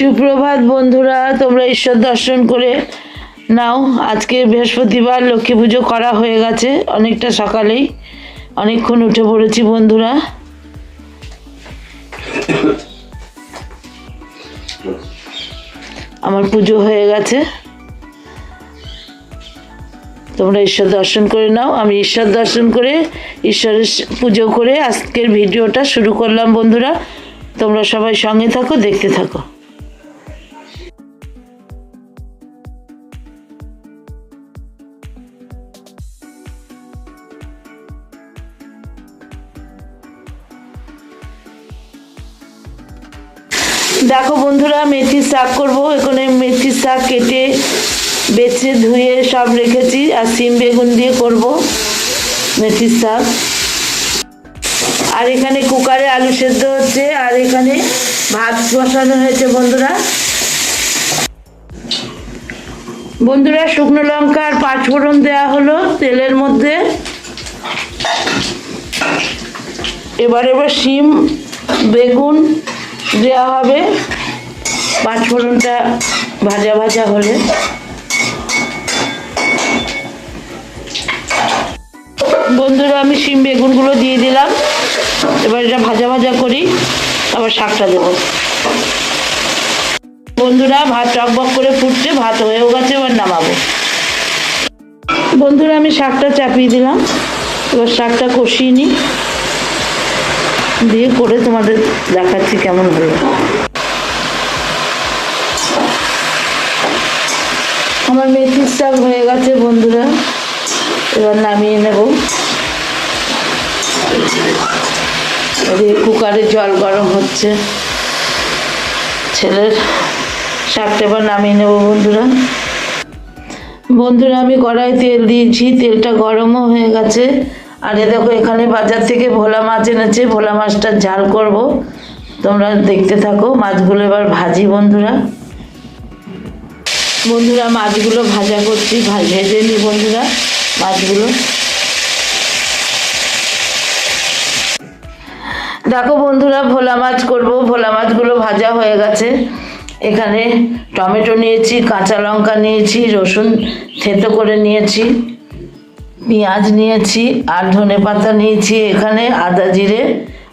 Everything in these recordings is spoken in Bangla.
সুপ্রভাত বন্ধুরা, তোমরা ঈশ্বর দর্শন করে নাও। আজকে বৃহস্পতিবার লক্ষ্মী পুজো করা হয়ে গেছে অনেকটা সকালেই। অনেকক্ষণ উঠে পড়েছি বন্ধুরা। আমার পুজো হয়ে গেছে। তোমরা ঈশ্বর দর্শন করে নাও। আমি ঈশ্বর দর্শন করে ঈশ্বরের পুজো করে আজকের ভিডিওটা শুরু করলাম বন্ধুরা। তোমরা সবাই সঙ্গে থাকো, দেখতে থাকো। দেখো বন্ধুরা মেথির শাক করব। এখানে মেথির শাক কেটে বেছে ধুয়ে সব রেখেছি আর সিম বেগুন দিয়ে করব মেথির শাক। আর এখানে কুকারে আলু সেদ্ধ হচ্ছে, আর এখানে ভাত বসানো হয়েছে বন্ধুরা। বন্ধুরা, শুকনো লঙ্কা আর পাঁচফোড়ন দেওয়া হলো তেলের মধ্যে। এবার এবার শিম বেগুন দেওয়া হবে। পাঁচফোড়নটা ভাজা ভাজা হলে। বন্ধুরা, আমি শিম বেগুনগুলো দিয়ে দিলাম। এবার এটা ভাজা ভাজা করি, আবার শাকটা দেবো। বন্ধুরা, ভাত টকবক করে ফুটছে, ভাত হয়েও গেছে, এবার নামাবো। বন্ধুরা, আমি শাকটা চাপিয়ে দিলাম। এবার শাকটা কষিয়ে নিই। দিয়ে করে তোমাদের দেখাচ্ছি কেমন হলো আমার মেথির শাক হয়ে গেছে বন্ধুরা। এবার নামিয়ে নেব। কুকারে জল গরম হচ্ছে। ছেলের শাকটা এবার নামিয়ে নেব বন্ধুরা। বন্ধুরা, আমি কড়াই তেল দিয়েছি। তেলটা গরমও হয়ে গেছে। আর এ দেখো, এখানে বাজার থেকে ভোলা মাছ এনেছে। ভোলা মাছটা ঝাল করব। তোমরা দেখতে থাকো, মাছগুলো এবার ভাজি বন্ধুরা। বন্ধুরা, মাছগুলো ভাজা করছি, ভেজে নি বন্ধুরা, মাছগুলো। দেখো বন্ধুরা, ভোলা মাছ করব। ভোলা মাছগুলো ভাজা হয়ে গেছে। এখানে টমেটো নিয়েছি, কাঁচা লঙ্কা নিয়েছি, রসুন থেতো করে নিয়েছি। পেঁয়াজ নিয়েছি, আর ধনে পাতা নিয়েছি এখানে, আদা জিরে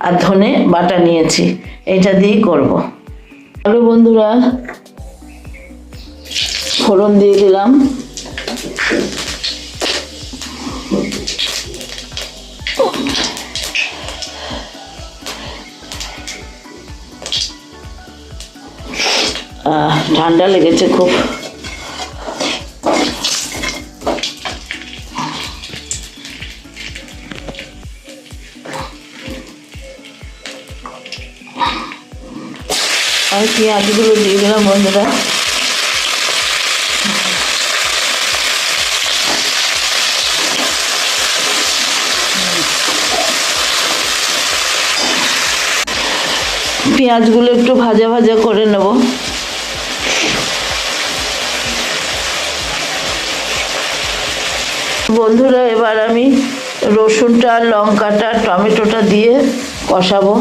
আর ধনে বাটা নিয়েছি। এটা দিয়েই করব। হ্যালো বন্ধুরা, ফোড়ন দিয়ে দিলাম। ঠান্ডা লেগেছে খুব। পেঁয়াজগুলো দিয়ে দিলাম বন্ধুরা? পেঁয়াজগুলো একটু ভাজা ভাজা করে নেব। বন্ধুরা, এবার আমি রসুনটা, লঙ্কাটা, টমেটোটা দিয়ে কষাবো।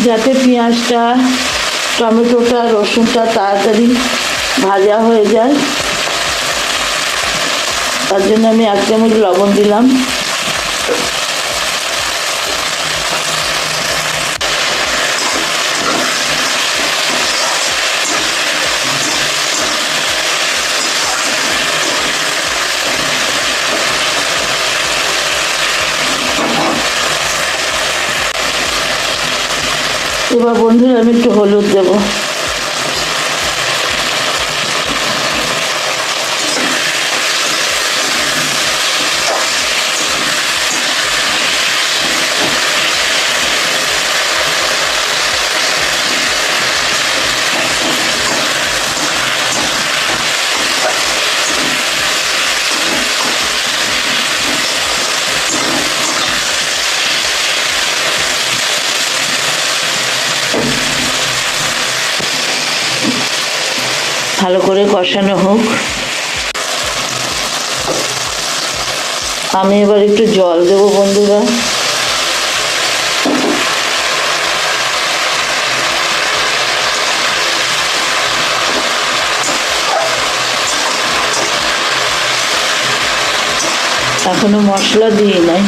যাতে পেঁয়াজটা, টমেটোটা, রসুনটা তাড়াতাড়ি ভাজা হয়ে যায়। তার জন্য আমি এক চামচ লবণ দিলাম। বন্ধুরা আমি একটু হলুদ দেবো। ভালো করে কষানো হোক। আমি এবার একটু জল দেবো বন্ধুরা। এখনও মশলা দিয়ে নাই।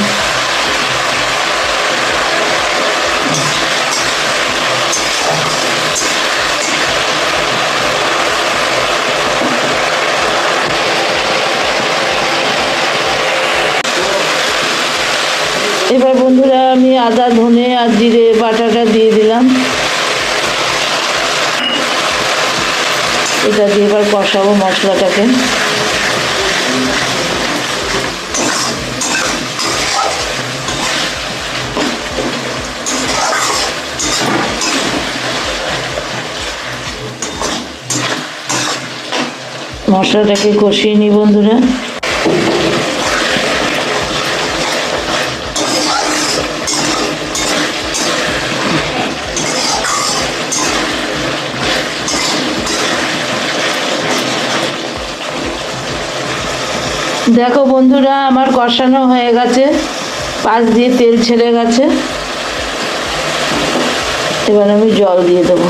এবার বন্ধুরা, আমি আদা, ধনে আর জিরে বাটাটা দিয়ে দিলাম। এটা দিয়ে এবার কষাবো মশলাটাকে। মশলাটাকে কষিয়ে নিই বন্ধুরা। দেখো বন্ধুরা, আমার কষানো হয়ে গেছে। পাশ দিয়ে তেল ছেড়ে গেছে। এবার আমি জল দিয়ে দেবো।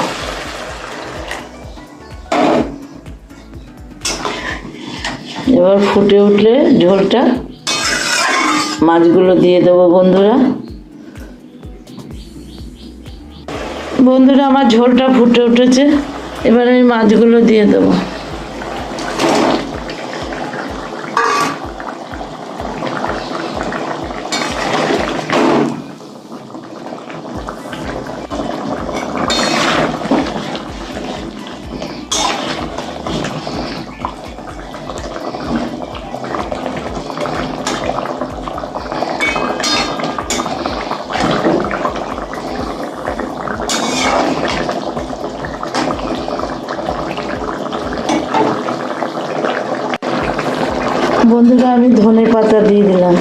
এবার ফুটে উঠলে ঝোলটা। মাছগুলো দিয়ে দেবো বন্ধুরা। বন্ধুরা, আমার ঝোলটা ফুটে উঠেছে। এবার আমি মাছগুলো দিয়ে দেবো। বন্ধুরা আমি ধনে পাতা দিয়ে দিলাম।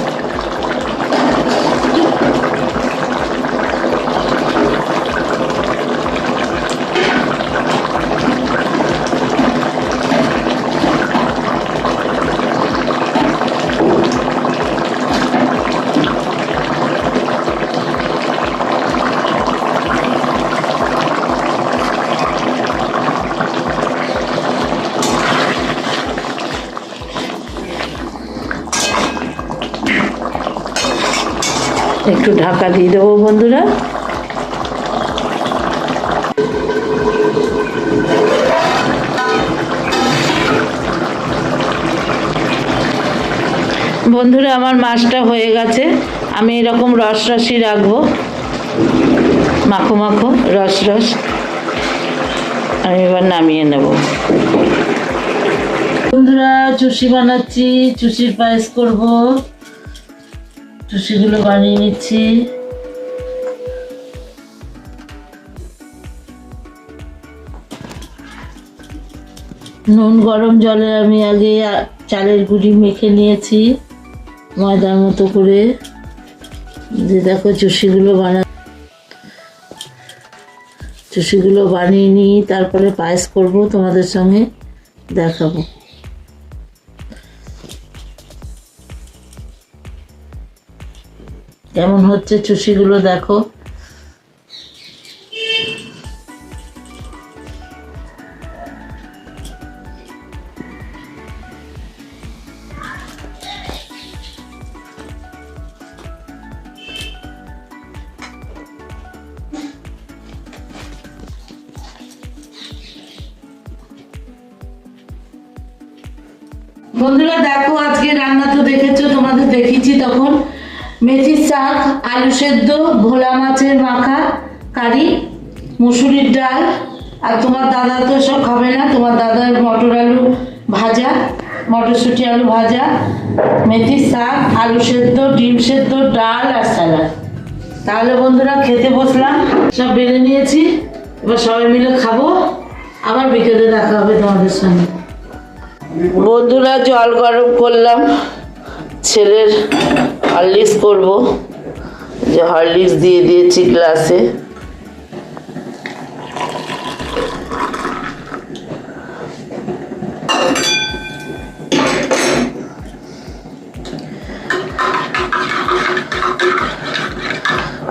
একটু ঢাকা দিয়ে দেবো বন্ধুরা। বন্ধুরা, আমার মাছটা হয়ে গেছে। আমি এরকম রস রসই রাখব। মাখো মাখো রস রস আমি এবার নামিয়ে নেব। বন্ধুরা, চুষি বানাচ্ছি, চুষির পায়েস করব। টুসিগুলো বানিয়ে নিচ্ছি। নুন গরম জলে আমি আগে চালের গুঁড়ি মেখে নিয়েছি, ময়দার মতো করে। যে দেখো চুষিগুলো বানা, চুষিগুলো বানিয়ে নিই, তারপরে পায়েস করব, তোমাদের সঙ্গে দেখাবো। কেমন হচ্ছে চুষিগুলো দেখো। বন্ধুরা দেখো আজকে রান্না তো দেখেছ তোমাদের দেখিয়েছি তখন। মেথির শাক আলু সেদ্ধ, ভোলা মাছের মাখা, কারি, মুসুরির ডাল। আর তোমার দাদা তো সব খাবে না। তোমার দাদার মটর আলু ভাজা, মটরশুঁটি আলু ভাজা, মেথির শাক, আলু সেদ্ধ, ডিম সেদ্ধ, ডাল আর স্যালাড। তাহলে বন্ধুরা, খেতে বসলাম। সব বেড়ে নিয়েছি। এবার সবাই মিলে খাব। আবার বিকেলে দেখা হবে তোমাদের সঙ্গে। বন্ধুরা, জল গরম করলাম। ছেলের হরলিক্স করব। যে হরলিক্স দিয়ে দিয়েছি গ্লাসে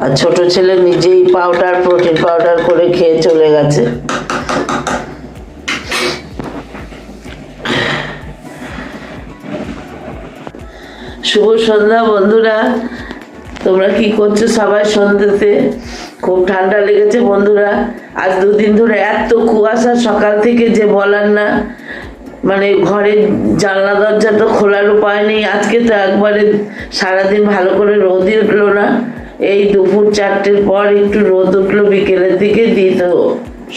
আর ছোট ছেলে নিজেই পাউডার প্রোটিন পাউডার করে খেয়ে চলে গেছে। শুভ সন্ধ্যা বন্ধুরা। তোমরা কি করছ সবাই সন্ধ্যেতে? খুব ঠান্ডা লেগেছে বন্ধুরা। আজ দুদিন ধরে এত কুয়াশা, সকাল থেকে যে বলার না। মানে ঘরের জানলা, দরজা তো খোলার উপায় নেই। আজকে তো একবারে সারাদিন ভালো করে রোদই উঠল না। এই দুপুর চারটের পর একটু রোদ উঠল বিকেলের দিকে, দিয়ে তো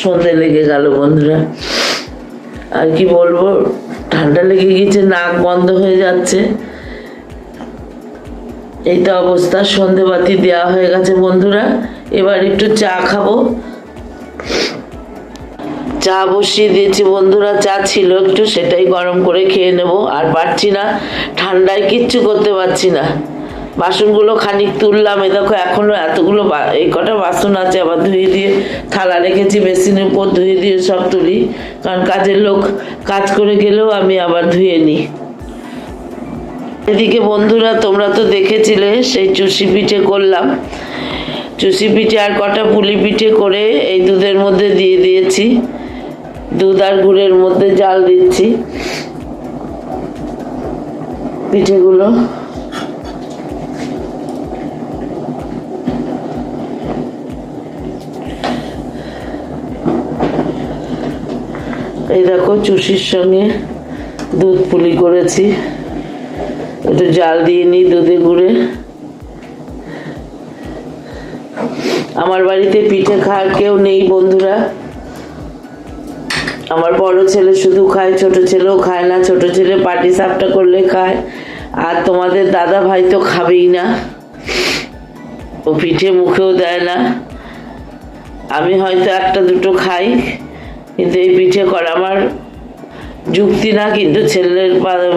সন্ধে লেগে গেল বন্ধুরা। আর কি বলব, ঠান্ডা লেগে গেছে নাক বন্ধ হয়ে যাচ্ছে। এই তো অবস্থা, সন্ধেবাতি দেওয়া হয়ে গেছে বন্ধুরা। এবার একটু চা খাব। চা বসিয়ে দিয়েছি বন্ধুরা, চা ছিল একটু, সেটাই গরম করে খেয়ে নেব। আর পারছি না, ঠান্ডায় কিচ্ছু করতে পারছি না। বাসনগুলো খানিক তুললাম এ দেখো এখনও এতগুলো এই কটা বাসন আছে, আবার ধুয়ে দিয়ে থালা রেখেছি, বেসিনের উপর ধুয়ে দিয়ে সব তুলি। কারণ কাজের লোক কাজ করে গেলেও আমি আবার ধুয়ে নিই। এদিকে বন্ধুরা, তোমরা তো দেখেছিলে, সেই চুষি পিঠে করলাম। চুষি পিঠে আর কটা পুলি পিঠে করে এই দুধের মধ্যে দিয়ে দিয়েছি। দুধ আর গুড়ের মধ্যে জাল দিচ্ছি। পিঠেগুলো। এই দেখো, চুষির সঙ্গে দুধ পুলি করেছি। একটু জাল দিয়ে নিই দুধে গুড়ে। আমার বাড়িতে পিঠে খাওয়ার কেউ নেই বন্ধুরা। আমার বড় ছেলে শুধু খায়, ছোট ছেলেও খায় না। ছোট ছেলে পাটি সাপটা করলে খায়। আর তোমাদের দাদা ভাই তো খাবেই না। ও পিঠে মুখেও দেয় না। আমি হয়তো একটা দুটো খাই, কিন্তু এই পিঠে করা আমার যুক্তি না, কিন্তু ছেলের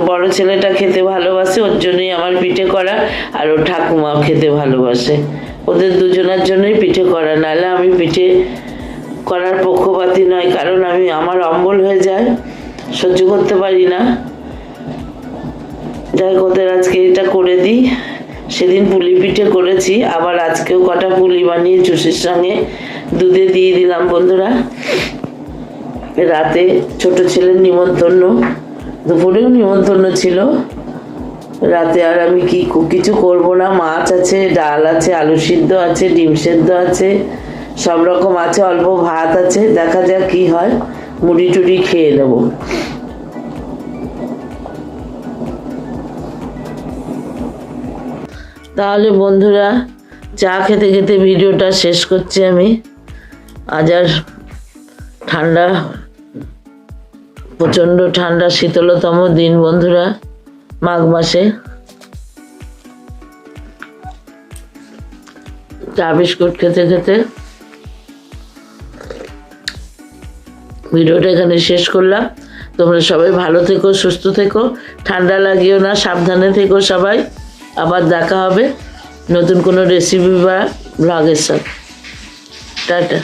বড় ছেলেটা খেতে ভালোবাসে, ওর জন্যই আমার পিঠে করা, আর ও ঠাকুমাও খেতে ভালোবাসে। ওদের দুজনের জন্যই পিঠে করা, নাহলে আমি পিঠে করার পক্ষপাতি নয় কারণ আমি, আমার অম্বল হয়ে যায়, সহ্য করতে পারি না। যাই ওদের আজকে এটা করে দিই। সেদিন পুলি পিঠে করেছি, আবার আজকেও কটা পুলি বানিয়ে চুষির সঙ্গে। দুধে দিয়ে দিলাম, বন্ধুরা। রাতে ছোট ছেলের নিমন্ত্রণ। দুপুরেও নিমন্ত্রণ ছিল। রাতে আর আমি কি কিছু করব না। মাছ আছে, ডাল আছে, আলু সিদ্ধ আছে, ডিম সেদ্ধ আছে, সব রকম আছে, অল্প ভাত আছে। দেখা যাক কি হয়। মুড়ি টুড়ি খেয়ে নেব। তাহলে বন্ধুরা, চা খেতে খেতে ভিডিওটা শেষ করছি আমি। আজ আর ঠান্ডা প্রচণ্ড ঠান্ডা শীতলতম দিন, বন্ধুরা, মাঘ মাসে। চা বিস্কুট খেতে খেতে ভিডিওটা এখানে শেষ করলাম। তোমরা সবাই ভালো থেকো, সুস্থ থেকো, ঠান্ডা লাগিও না, সাবধানে থেকো সবাই। আবার দেখা হবে নতুন কোনো রেসিপি বা ব্লগের সাথে। টাটা।